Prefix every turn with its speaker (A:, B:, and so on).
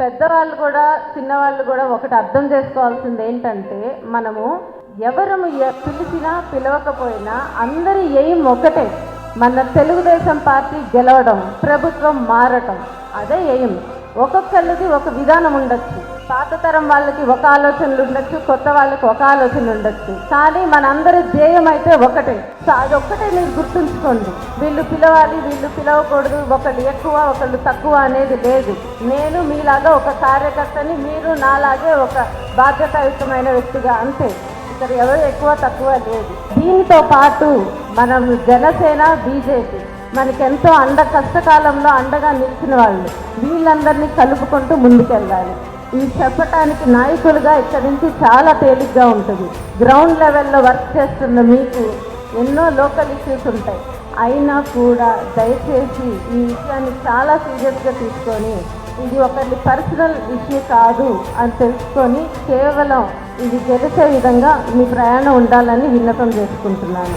A: పెద్దవాళ్ళు కూడా చిన్నవాళ్ళు కూడా ఒకటి అర్థం చేసుకోవాల్సింది ఏంటంటే మనము ఎవరు పిలిచినా పిలవకపోయినా అందరి ఎయిమ్ ఒకటే. మన తెలుగుదేశం పార్టీ గెలవడం ప్రభుత్వం మారటం అదే ఎయిమ్. ఒక్కొక్కళ్ళకి ఒక విధానం ఉండొచ్చు. పాత తరం వాళ్ళకి ఒక ఆలోచనలు ఉండొచ్చు కొత్త వాళ్ళకి ఒక ఆలోచన ఉండొచ్చు. కానీ మనందరి ధ్యేయం అయితే ఒకటే. సో అది ఒక్కటే మీరు గుర్తుంచుకోండి. వీళ్ళు పిలవాలి వీళ్ళు పిలవకూడదు ఒకళ్ళు ఎక్కువ ఒకళ్ళు తక్కువ అనేది లేదు. నేను మీలాగా ఒక కార్యకర్తని మీరు నాలాగే ఒక బాధ్యతాయుతమైన వ్యక్తిగా అంతే ఇక్కడ ఎవరు ఎక్కువ తక్కువ లేదు. దీనితో పాటు మనం జనసేన బీజేపీ మనకెంతో అండ కష్టకాలంలో అండగా నిలిచిన వాళ్ళు. వీళ్ళందరినీ కలుపుకుంటూ ముందుకెళ్ళాలి. ఇది చెప్పటానికి నాయకులుగా ఇక్కడి నుంచి చాలా తేలిగ్గా ఉంటుంది. గ్రౌండ్ లెవెల్లో వర్క్ చేస్తున్న మీకు ఎన్నో లోకల్ ఇష్యూస్ ఉంటాయి. అయినా కూడా దయచేసి ఈ విషయాన్ని చాలా సీరియస్గా తీసుకొని ఇది ఒకరి పర్సనల్ ఇష్యూ కాదు అని తెలుసుకొని కేవలం ఇది తెలిసే విధంగా మీ ప్రయాణం ఉండాలని విన్నపం చేసుకుంటున్నాను.